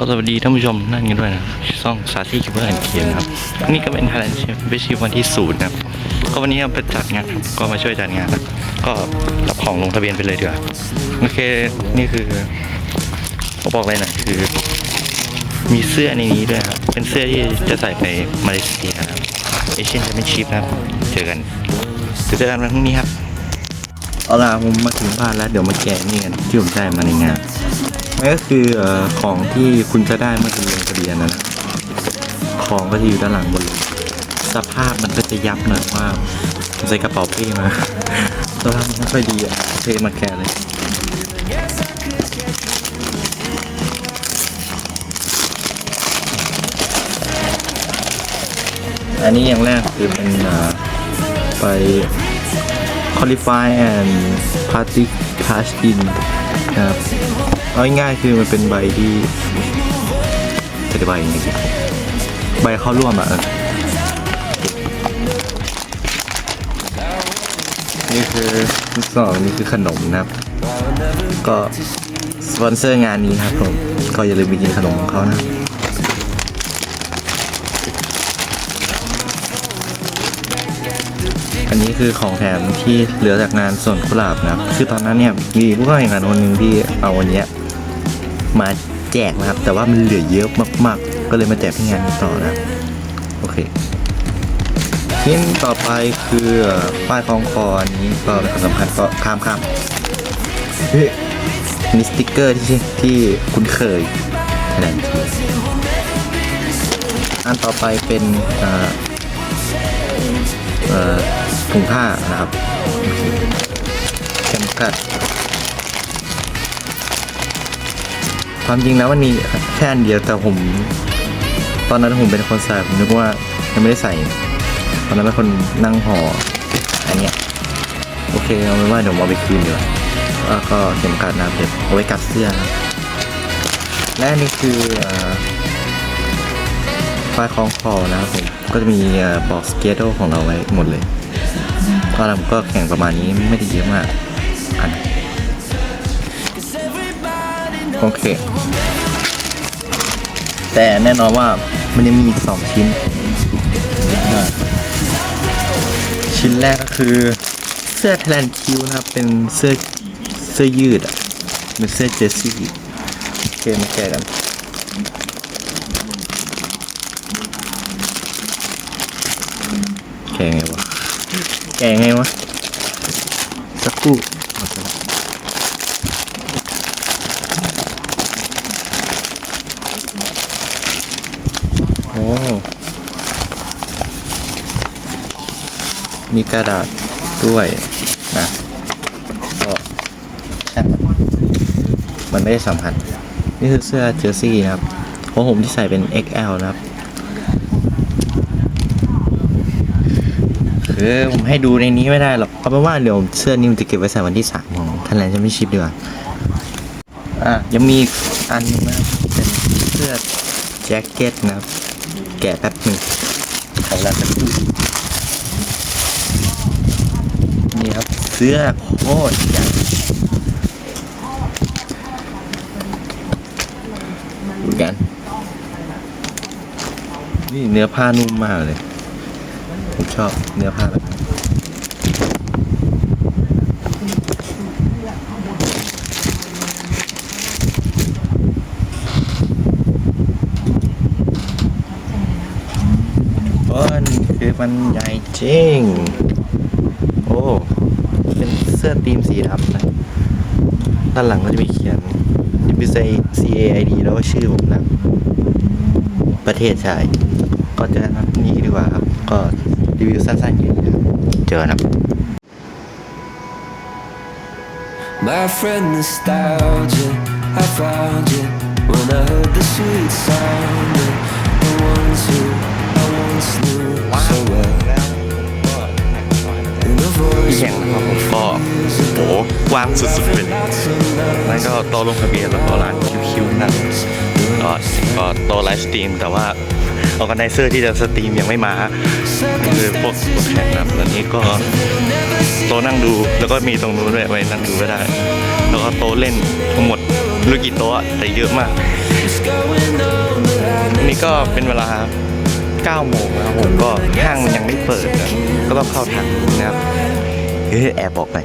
ก็สวัสดีท่านผู้ชมนั่นกันด้วยนะช่องซาซี่คิปเปอร์แอนเคียนครับ นี่ก็เป็นไทยแลนด์แชมเปี้ยนชิพวันที่ศูนย์นะก็วันนี้ไปจัดงานก็มาช่วยจัดงานนะก็รับของลงทะเบียนไปเลยดีกว่าโอเคนี่คือผมบอกเลยนะคือ มีเสื้อในนี้ด้วยครับเป็นเสื้อที่จะใส่ไปมาเลเซียนะครับเอเชียนแชมเปี้ยนชิพนะครับเจอกันเจอกันวันพรุ่งนี้ครับเอาล่ะผมมาถึงบ้านแล้วเดี๋ยวมาแกะนี่กันที่ผมได้มาในงาน นั่นก็คืออของที่คุณจะได้เมื่อคุณลงทะเบียนนะนะของก็จะอยู่ด้านหลังบนสภาพมันก็จะยับหน่อยว่าใส่กระเป๋าเป้มาสภาพมันไม่ค่อยดีอะเทมาแกะเลยอันนี้อย่างแรกคือเป็นไป qualify and party cash in ครับ เอาง่ายๆคือมันเป็นใบที่จะได้ใบยังไงดีใบเข้าร่วมอะนี่คือที่สองนี่คือขนมนะครับ ก็สปอนเซอร์งานนี้ครับผม ก็อย่าลืมไปกินขนมของเขานะครับอันนี้คือของแถมที่เหลือจากงานส่วนกุหลาบนะครับ คือตอนนั้นเนี่ยมีผู้เข้าแข่งขันคนหนึ่งที่เอาวันเนี้ย มาแจกนะครับ แต่ว่ามันเหลือเยอะมากๆ ก็เลยมาแจกที่งานต่อนะโอเคชิ้นต่อไปคือป้ายคล้องคออันนี้ก็เป็นความสำคัญก็ข้ามข้ามมีสติกเกอร์ที่ที่คุ้นเคยแน่นทีอันต่อไปเป็นอ่าเอ่อถุงผ้านะครับเข็มขัด ความจริงแล้วมันมีแค่อันเดียวแต่ผม ตอนนั้นผมเป็นคนใส่ผมนึกว่ายังไม่ได้ใส่ ตอนนั้นเป็นคนนั่งห่ออันเนี้ยโอเคเอาเป็นว่าเดี๋ยวผมเอาไปคืนดีกว่าแล้วก็เข็มขัดนะครับเดี๋ยวเอาไว้กัดเสื้อนะและนี่คือเอ่อป้ายคล้องคอนะครับผมก็จะมีบอกสเกจของเราไว้หมดเลยก็เราก็แข่งประมาณนี้ไม่ได้เยอะมาก โอเค แต่แน่นอนว่ามันยังมีอีกสองชิ้น ชิ้นแรกก็คือเสื้อแทนคิวนะครับ เป็นเสื้อเสื้อยืดอะเป็นเสื้อเจสซี่โอเคมาแกะกันแกไงวะแกไงวะสักครู่โอ้ มีกระดาษด้วยนะก็มันไม่ได้สัมผัส นี่คือเสื้อเจอร์ซี่นะครับของผมที่ใส่เป็น XL นะครับคือผมให้ดูในนี้ไม่ได้หรอกเอาเป็นว่าเดี๋ยวเสื้อนี้มันจะเก็บไว้ใส่วันที่สามของทันแลนด์จะไม่ชิปดีกว่าอะยังมีอันนึงนะครับเป็นเสื้อแจ็คเก็ตนะครับ แกะแป๊บหนึ่งขอเวลาสักครู่นี่ครับ เสื้อโคตรใหญ่ดูกัน นี่เนื้อผ้านุ่มมากเลย ผมชอบเนื้อผ้าแบบนี้โอ้นี่คือมันใหญ่จริง เสื้อทีมสีดำนะด้านหลังก็จะมีเขียน USA CAID แล้วก็ชื่อผมนะ ประเทศชายก็จอกันนี้ดีกว่าครับ ก็รีวิวสั้นๆอย่างนี้เจอนครับ My friend nostalgia, I found you when I heard the sweet sound ที่แข่งนะครับผมก็โหกว้างสุดๆเป็นนั่นก็โตลงทะเบียนแล้วก็ร้านคิวๆนะก็ก็โตไลฟ์สตรีม แต่ว่าออแกไนเซอร์ที่จะสตรีมยังไม่มาคือพวกพวกแข่งนะครับแล้วนี้ก็โตนั่งดูแล้วก็มีตรงนู้นด้วยไว้นั่งดูก็ได้ แล้วก็โตเล่นทั้งหมดรู้กี่โต๊ะแต่เยอะมาก นี้ก็เป็นเวลา9โมงแล้วผมก็ห้างมันยังไม่เปิด ก็ต้องเข้าทางนะครับ เฮ้ยแอบบอกไป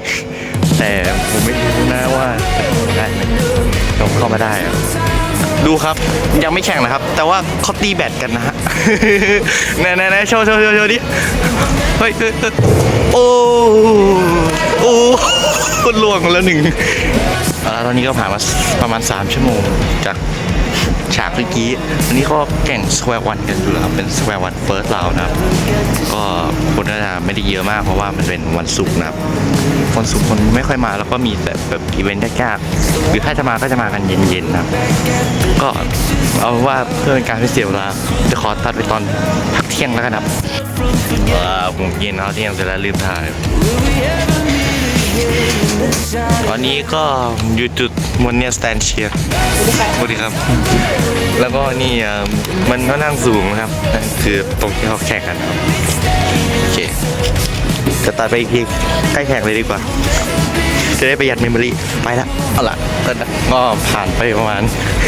แต่ผมไม่รู้นะว่าจะเข้ามาได้ไหมผมเข้ามาได้อะดูครับยังไม่แข่งนะครับ แต่ว่าเขาตีแบตกันนะฮะ แน่ๆๆโชว์โชว์โชว์โชว์ดิเฮ้ยเฮ้ยเฮ้ยโอ้โอ้ล่วงแล้วหนึ่งอ่าตอนนี้ก็ผ่านมาประมาณ 3 ชั่วโมงจาก ฉากเมื่อกี้อันนี้ก็แข่งสแควร์วันกันอยู่แล้วครับเป็นสแควร์วันเฟิร์สเรานะครับก็คนน่าจะไม่ได้เยอะมากเพราะว่ามันเป็นวันศุกร์นะครับวันศุกร์คนไม่ค่อยมาแล้วก็มีแต่แบบอีเวนต์ยากๆหรือถ้าจะมาก็จะมากันเย็นๆนะครับก็เอาว่าเพื่อเป็นการไม่เสียเวลาจะขอตัดไปตอนพักเที่ยงแล้วกันครับว้าวผมกินข้าเที่ยงเสร็จแล้วลืมถ่าย ตอนนี้ก็อยู่จุดมนเนียสแตนเชียร์สวัสดีครับ แล้วก็นี่เอ่อมันก็นั่งสูงนะครับนั่นคือตรงที่เขาแข่งกันครับ โอเคจะตัดไปอีกทีใกล้แข่งเลยดีกว่า จะได้ประหยัดเมมโมรีไปละเอาละก็ผ่านไปประมาณ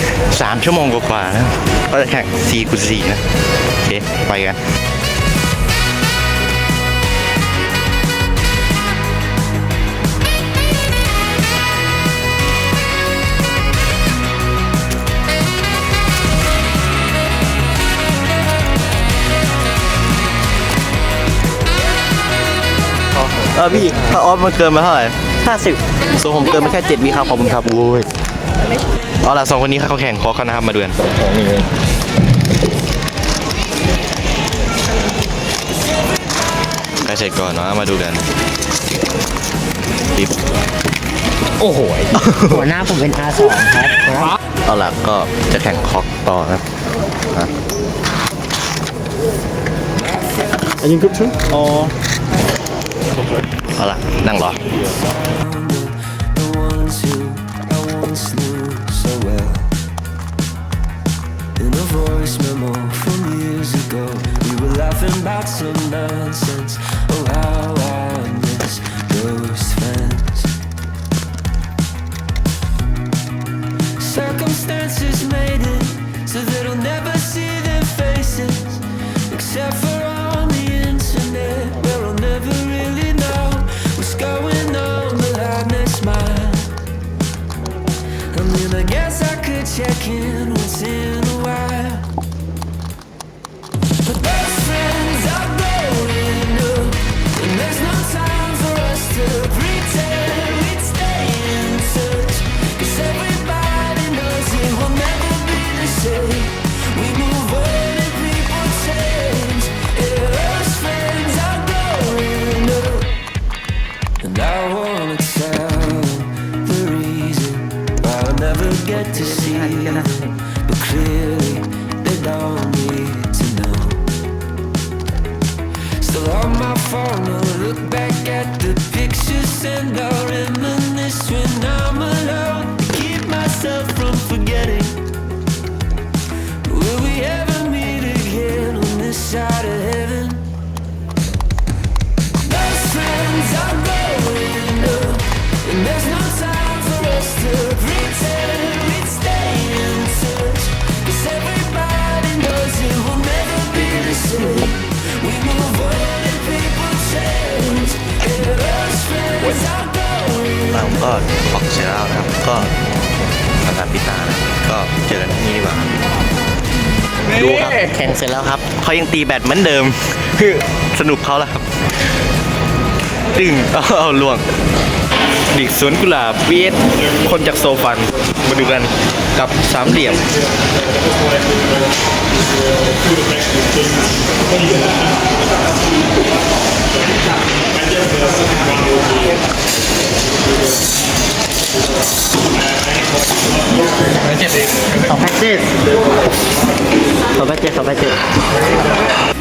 3 ชั่วโมงกว่าๆนะ ก็จะแข่ง4คูณ4นะ โอเค ไปกัน เออพี่ถ้าออฟมันเกินมาเท่าไหร่ห้าสิบส่วนผมเกินมาแค่เจ็ดวิครับขอบคุณครับโอ้ยเอาล่ะสองคนนี้เขาแข่งขอเขานะครับมาเดือนใครเสร็จก่อนเนาะมาดูกันรีบโอ้โหหัวหน้าผมเป็น R2 ครับเอาล่ะก็จะแข่งคอกต่อครับอะอันนี้กรุ๊ปชุดอ๋อ เอาล่ะนั่งรอ The ones who I once knew so well. In a voice memo from years ago, we were laughing about some nonsense. Oh, how I miss those friends. Circumstances made it so that I'll never see their faces, except for Guess I could check in once in phone, I look back at the ก็ออกเสร็จแล้วนะครับ ก็สำหรับพิตานะก็เจอกันที่นี่ดีกว่าครับดูครับแข่งเสร็จแล้วครับเขายังตีแบตเหมือนเดิม คือสนุกเขาแล้วครับตึงเอาเอาล่วง ดิกสวนกุหลาบเวียดคนจากโซฟันมาดูกัน กับสามเหลี่ยม สองแพ็กเกจสองแพ็กเกจสองแพ็กเ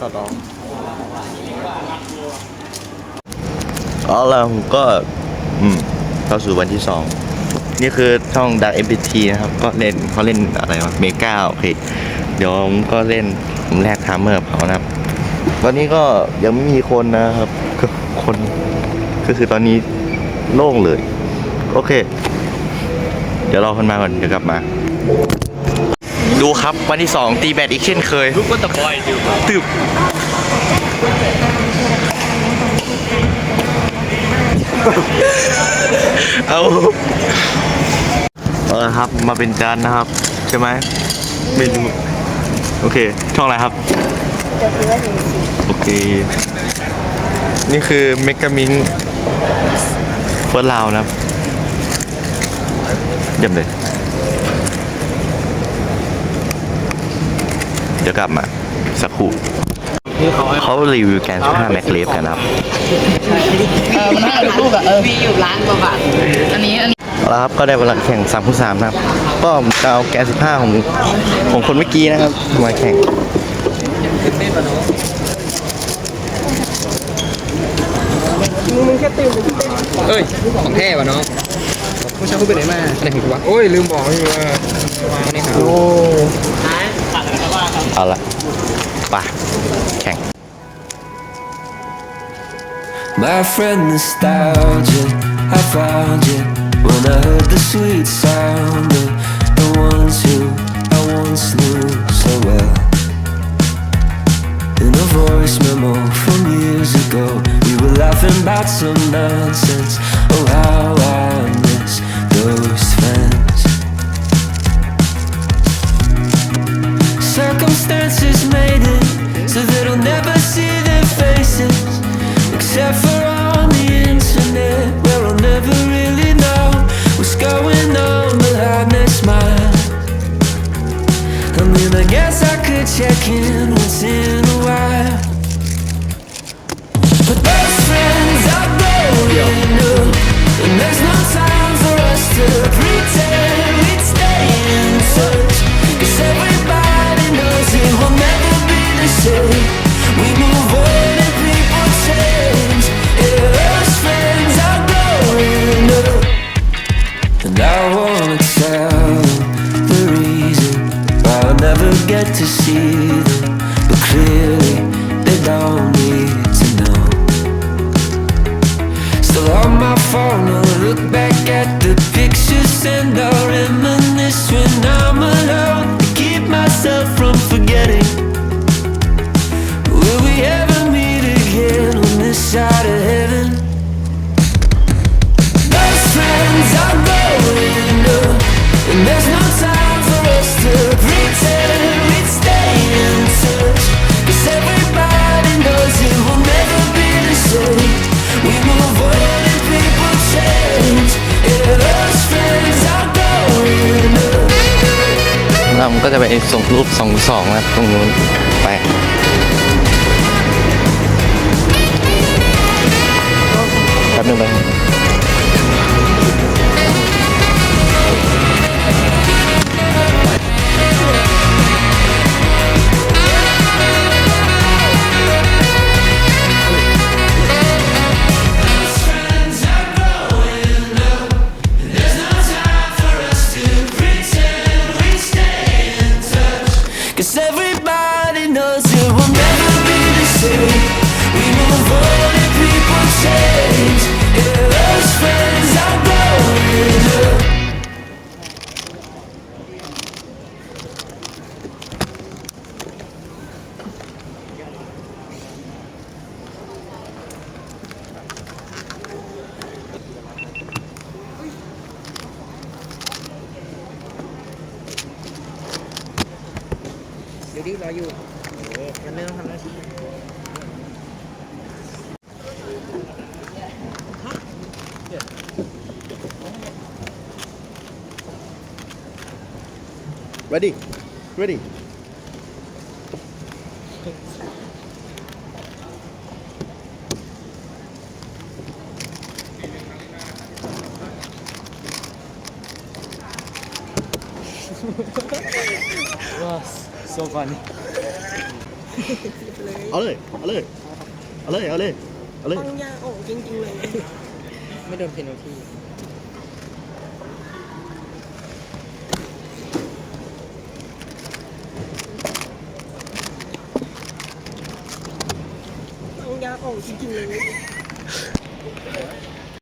กจเอาละผมก็ อืมเข้าสู่วันที่สองนี่คือช่องดักเอ็มพีทีนะครับ ก็เล่นเขาเล่นอะไรวะเมกาโอเค เดี๋ยวผมก็เล่นผมแลกทามเมอร์เขานะครับ ตอนนี้ก็ยังไม่มีคนนะครับก็คนก็คือตอนนี้โล่งเลย โอเค เดี๋ยวรอคนมาก่อนเดี๋ยวกลับมา ดูครับวันที่สองตีแบตอีกเช่นเคยลูกก็ตะบอยดูตึบเอาเอาละครับมาเป็นจานนะครับ ใช่ไหมไม่รู้โอเค ช่องอะไรครับโอเค นี่คือเมกามิงเฟิร์สลาวนะครับเยี่ยมเลย เดี๋ยวกลับมาสักครู่นี่เขาให้เขารีวิวแกน15แม็กเลฟกันนะครับเออมันห้าลูกอะเออมีอยู่ล้านกว่าบาทอันนี้อันนี้เอาละครับก็ได้เวลาแข่ง3คูณ3นะครับ ก็จะเอาแกน15ของของคนเมื่อกี้นะครับมาแข่งเอ้ยของแท้วะน้องผู้ชายเขาไปไหนมาไหนของกูวะโอ้ยลืมบอกอยู่ว่าวันนี้หา เอาละไปแข่ง My friend nostalgia, I found you when I heard the sweet sound of the ones who I once knew so well. In a voice memo from years ago, we were laughing about some nonsense. Oh, how I miss those friends. Circumstances made it so that I'll never see their faces. Except for on the internet, where I'll never really know what's going on behind their smile. I mean, I guess I could check in once in a while. But those friends are growing up, จะไปส่งรูปสองสองนะตรงนู้น ready ready โซฟันเอาเลย เอาเลย เอาเลย เอาเลย เอาเลยปังยาโอ้จริงๆเลย ไม่โดนเพนอลที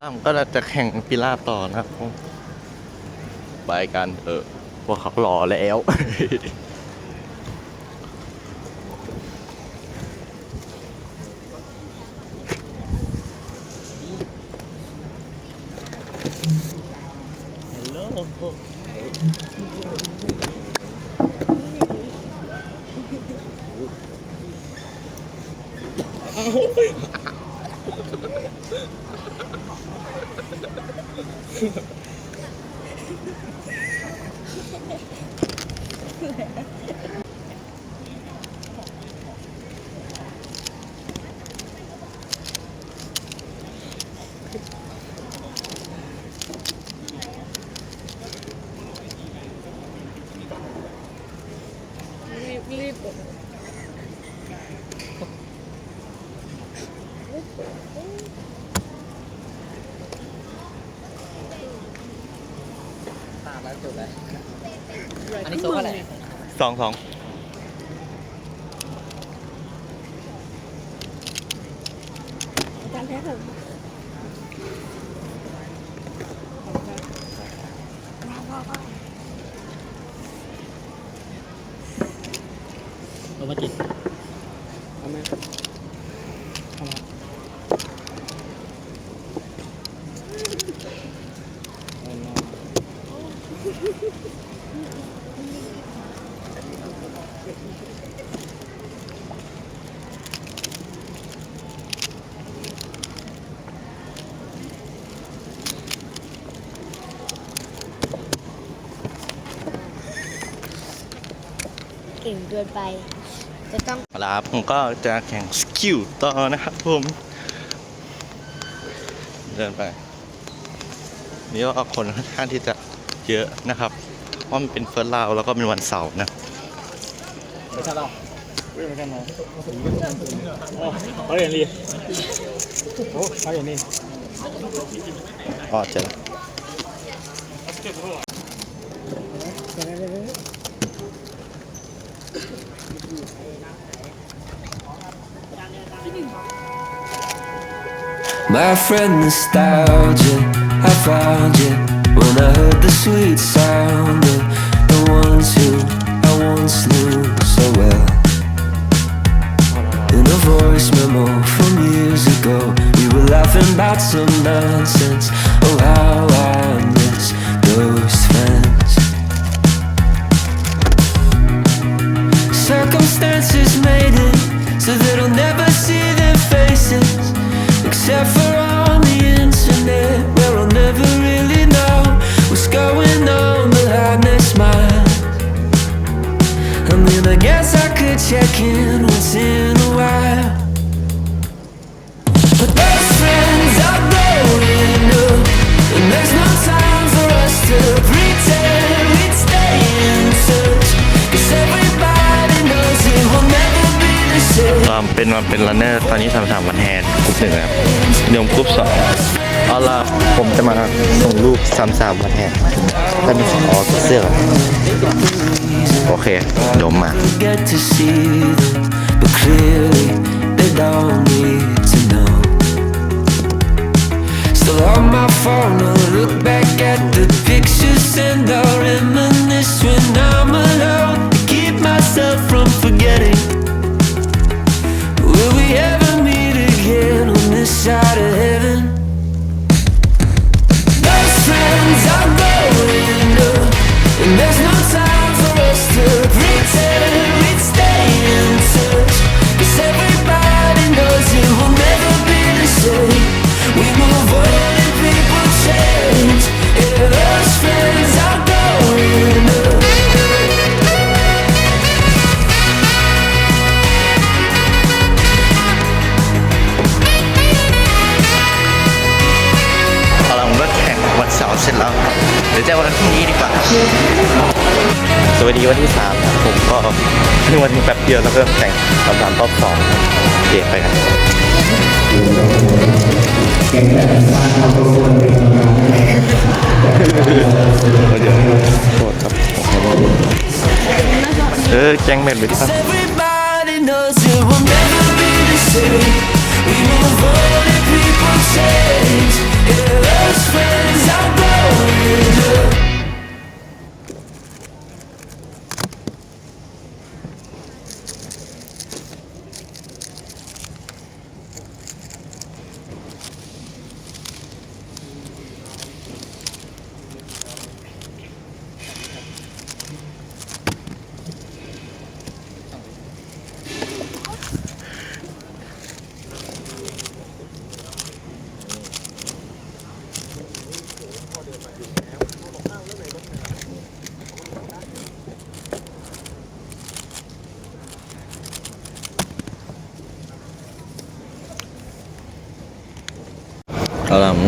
ผมก็จะแข่งกีฬาต่อนะครับไปกันเออพวกเขารอแล้ว อันนี้โซ่อะไร สองสองเอามาจิต เก่ งเกินไป จะต้องเอาละครับผมก็จะแข่งสกิลต่อนะครับผม เดินไปนี่ก็คนค่อนข้างที่จะเยอะนะครับเพราะมันเป็นเฟิร์สราวแล้วก็เป็นวันเสาร์นะไม่ใช่เราไม่ใช่เราโอ้เขาเรียนรีโอ้เขาเรียนนี่อ๋อเจอ My friend nostalgia, I found you when I heard the sweet sound of the ones who I once knew so well. In a voice memo from years ago, we were laughing about some nonsense. Oh, how I miss those วันแทนท่านอ๋อเสื้อก่อนโอเคเดี๋ยวมา get to see them, but clearly they don't need to know. Still on my phone, I look back at the pictures and I reminisce when I'm alone. To keep myself from forgetting. Will we ever meet again on this side of heaven? Those friends are We move on and people change. ริ่มแต่งรอบสามรอบสองเดี๋ยวไปกันเดี๋ยวโทษครับเออแจงเม็ดไปที่ครับ We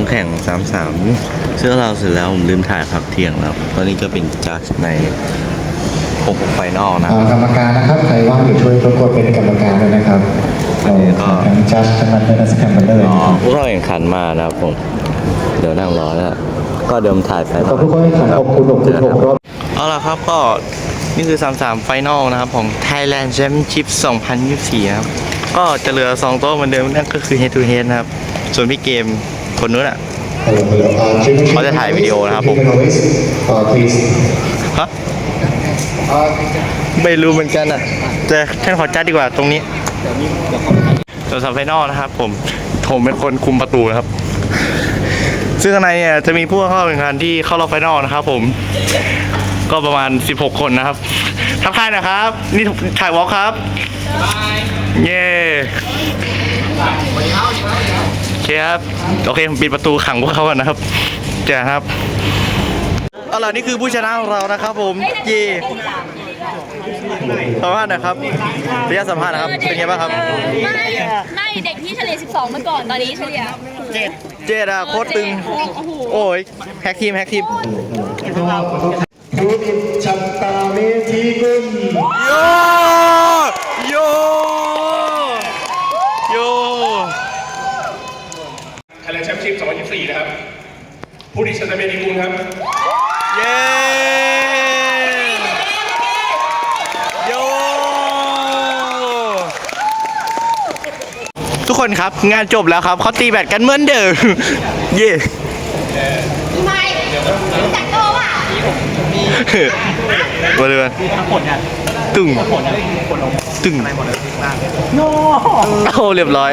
แข่งสามสามเสื้อเราเสร็จแล้วผมลืมถ่ายพักเที่ยงแล้ว ตอนนี้ก็เป็นจัดในหกไฟนอลนะอ่ากรรมการนะครับใครว่างอยู่ช่วยรบกวนเป็นกรรมการด้วยนะครับเราทั้งจัดทั้งนัดและสแคมเบอร์เลยอ๋อนะครับพวกเราแข่งขันมานะครับผม เดี๋ยวนั่งรอแล้ว ก็เดิมถ่ายไปขอบคุณผู้แข่งขันขอบคุณ6คุณ6รอบเอาละครับก็นี่คือ 33 ไฟนอลนะครับของ Thailand Championship 2024นะครับ ก็จะเหลือ 2 โต๊ะเหมือนเดิมนั่นก็คือ Head to Head นะครับ ส่วนพี่เกม คนนู้นอะเขาจะถ่ายวิดีโอนะครับผม please ฮะไม่รู้เหมือนกันอะแต่ฉันขอจัดดีกว่าตรงนี้ส่วนสามไฟนอลนะครับ ผมผมเป็นคนคุมประตูนะครับ ซึ่งข้างในเนี่ยจะมีผู้เข้าแข่งขันที่เข้ารอบไฟนอลนะครับ ผม ก็ประมาณ 16 คนนะครับทักทายหนะครับ นี่ถ่ายวอล์คครับเย้โอ เคครับ โอเคผมปิดประตูขังพวกเขาก่อนนะครับเจอกันครับเอาล่ะนี่คือผู้ชนะของเรานะครับ ผมเย่สัมภาษณ์หนะครับระยะสัมภาษณ์นะครับ เป็นไงบ้างครับ ไม่ไม่เด็กที่เฉลี่ย 12มาก่อนตอนนี้เฉลี่ยเจดอะโคตรตึง โอ้ยแฮกทีมแฮกทีมธุรกิจชันตาเมธีกุลโยโยโย ไทยแลนด์แช มเปี้ยนชิพ2024นะครับ ผู้ที่ชนะเป็นดีกุลครับ เย้โยทุกคนครับงานจบแล้วครับเขาตีแบตกันเหมือนเดิม เย่ไม่จักโตว่ะมาเลยมันตึงตึงเอาเรียบร้อย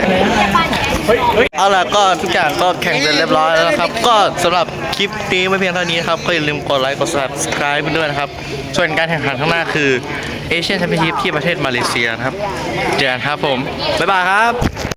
เอาล่ะก็ทุกอย่างก็แข่งเสร็จเรียบร้อยแล้วนะครับ ก็สำหรับคลิปนี้ไม่เพียงเท่านี้ครับ ก็อย่าลืมกดไลค์กด subscribe ไปด้วยนะครับ ส่วนการแข่งขันข้างหน้าคือเอเชียนแชมเปี้ยนชิพที่ประเทศมาเลเซียนะครับ เจอกันครับผม บ๊ายบายครับ